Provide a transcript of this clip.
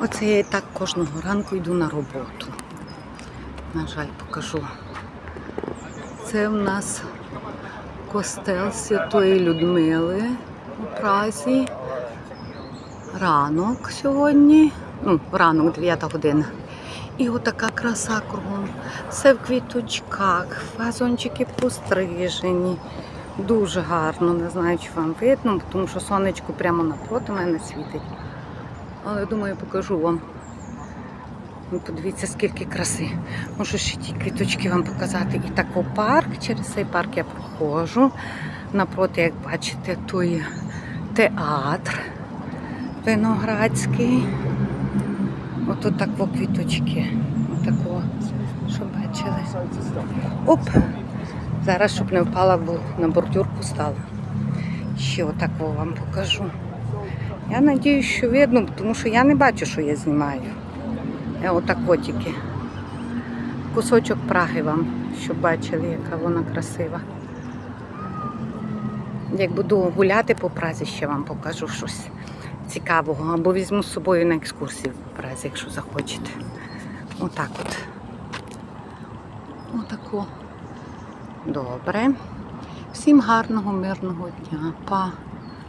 Оце я і так кожного ранку йду на роботу. На жаль, покажу. Це в нас костел Святої Людмили у Празі. Ранок сьогодні. Ну, ранок, 9 година. І отака краса кругом. Все в квіточках, вазончики пострижені. Дуже гарно, не знаю, чи вам видно, тому що сонечко прямо напроти мене світить. Але думаю, покажу вам. Ну, подивіться, скільки краси. Можу ще ті квіточки вам показати. І тако парк. Через цей парк я проходжу. Напроти, як бачите, той театр виноградський. Отут так во квіточки. Отако, що бачили. Оп! Зараз, щоб не впала, бо на бордюрку стала. Ще отако вам покажу. Я надіюсь, що видно, тому що я не бачу, що я знімаю. Я отак тільки. Кусочок Праги вам, щоб бачили, яка вона красива. Як буду гуляти по Празі, ще вам покажу щось цікавого. Або візьму з собою на екскурсію по Празі, якщо захочете. Отак от. Отако. Добре. Всім гарного, мирного дня. Па.